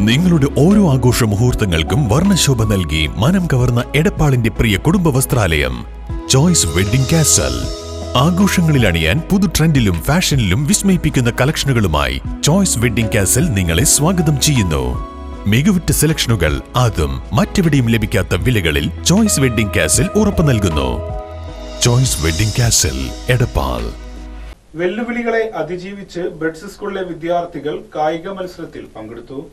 നിങ്ങളുടെ ഓരോ ആഘോഷ മുഹൂർത്തങ്ങൾക്കും വർണശോഭ നൽകി മനം കവർന്ന എടപ്പാളിന്റെ പ്രിയ കുടുംബ വസ്ത്രാലയം. ചോയ്സ് വെഡിംഗ് കാസൽ ആഘോഷങ്ങളിൽ അണിയാൻ പുതു ട്രെൻഡിലും ഫാഷനിലും വിസ്മയിപ്പിക്കുന്ന കളക്ഷനുകളുമായി ചോയ്സ് വെഡിംഗ് കാസൽ നിങ്ങളെ സ്വാഗതം ചെയ്യുന്നു. മികവുറ്റ സെലക്ഷനുകൾ അതും മറ്റെവിടെയും ലഭിക്കാത്ത വിലകളിൽ ചോയ്സ് വെഡിംഗ് കാസൽ ഉറപ്പു നൽകുന്നു. Choice wedding castle Edappal. വെല്ലുവിളികളെ അതിജീവിച്ച് ബഡ്സ് സ്കൂളിലെ വിദ്യാർത്ഥികൾ കായിക മത്സരത്തിൽ പങ്കെടുത്തു.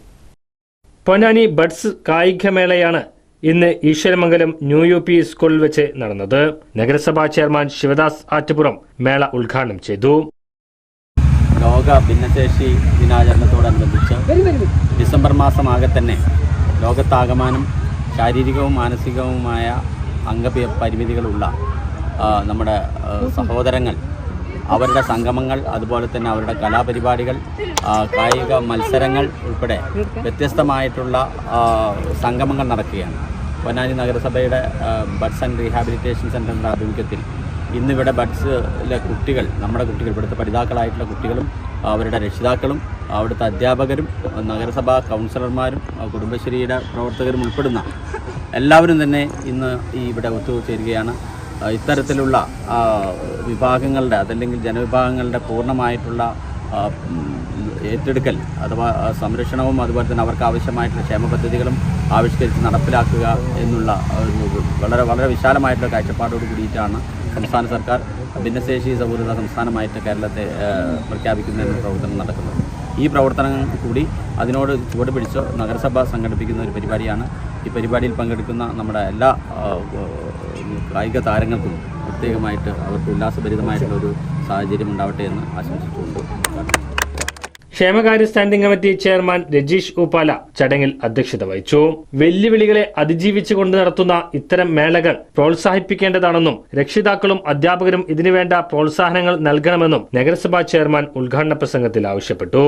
പൊന്നാനി ബഡ്സ് കായികമേളയാണ് ഇന്ന് ഈശ്വരമംഗലം ന്യൂ യു പി സ്കൂളിൽ വെച്ച് നടന്നത്. നഗരസഭാ ചെയർമാൻ ശിവദാസ് ആറ്റുപുറം മേള ഉദ്ഘാടനം ചെയ്തു. ലോക ഭിന്നശേഷി ദിനാചരണത്തോടനുബന്ധിച്ച് ഡിസംബർ മാസം മാസമാകെ തന്നെ ലോകത്താകമാനം ശാരീരികവും മാനസികവുമായ അംഗപരിമിതികളുള്ള നമ്മുടെ സഹോദരങ്ങൾ അവരുടെ സംഗമങ്ങൾ അതുപോലെ തന്നെ അവരുടെ കലാപരിപാടികൾ കായിക മത്സരങ്ങൾ ഉൾപ്പെടെ വ്യത്യസ്തമായിട്ടുള്ള സംഗമങ്ങൾ നടക്കുകയാണ്. പൊന്നാനി നഗരസഭയുടെ ബഡ്സ് ആൻഡ് റീഹാബിലിറ്റേഷൻ സെന്ററിന്റെ ആഭിമുഖ്യത്തിൽ ഇന്നിവിടെ ബഡ്സിലെ കുട്ടികൾ നമ്മുടെ കുട്ടികൾ ഇവിടുത്തെ പഠിതാക്കളായിട്ടുള്ള കുട്ടികളും അവരുടെ രക്ഷിതാക്കളും അവിടുത്തെ അധ്യാപകരും നഗരസഭാ കൗൺസിലർമാരും കുടുംബശ്രീയുടെ പ്രവർത്തകരും ഉൾപ്പെടുന്ന എല്ലാവരും തന്നെ ഇന്ന് ഈ ഇവിടെ ഒത്തുചേരുകയാണ്. ഇത്തരത്തിലുള്ള വിഭാഗങ്ങളുടെ അതല്ലെങ്കിൽ ജനവിഭാഗങ്ങളുടെ പൂർണമായിട്ടുള്ള ഏറ്റെടുക്കൽ അഥവാ സംരക്ഷണവും അതുപോലെ തന്നെ അവർക്ക് ആവശ്യമായിട്ടുള്ള ക്ഷേമ പദ്ധതികളും ആവിഷ്കരിച്ച് നടപ്പിലാക്കുക എന്നുള്ള വളരെ വളരെ വിശാലമായിട്ടുള്ള കാഴ്ചപ്പാടോട് കൂടിയിട്ടാണ് സംസ്ഥാന സർക്കാർ ഭിന്നശേഷി സൗഹൃദ സംസ്ഥാനമായിട്ട് കേരളത്തെ പ്രഖ്യാപിക്കുന്നതിനുള്ള പ്രഖ്യാപിക്കുന്നതിന് പ്രവർത്തനം നടക്കുന്നത് ഈ പ്രവർത്തനങ്ങൾ കൂടി അതിനോട് ചുവട് പിടിച്ച് നഗരസഭ സംഘടിപ്പിക്കുന്ന ഒരു പരിപാടിയാണ്. ഈ പരിപാടിയിൽ പങ്കെടുക്കുന്ന നമ്മുടെ എല്ലാ കായിക താരങ്ങൾക്കും പ്രത്യേകമായിട്ട് അവർക്ക് ഉല്ലാസഭരിതമായിട്ടുള്ള ഒരു സാഹചര്യം ഉണ്ടാവട്ടെ എന്ന് ആശംസിച്ചുകൊണ്ട് ക്ഷേമകാര്യ standing committee chairman Rajeesh Upala ചടങ്ങിൽ അധ്യക്ഷത വഹിച്ചു. വെല്ലുവിളികളെ അതിജീവിച്ചുകൊണ്ട് നടത്തുന്ന ഇത്തരം മേളകൾ പ്രോത്സാഹിപ്പിക്കേണ്ടതാണെന്നും രക്ഷിതാക്കളും അധ്യാപകരും ഇതിനുവേണ്ട പ്രോത്സാഹനങ്ങൾ നൽകണമെന്നും നഗരസഭാ ചെയർമാൻ ഉദ്ഘാടന പ്രസംഗത്തിൽ ആവശ്യപ്പെട്ടു.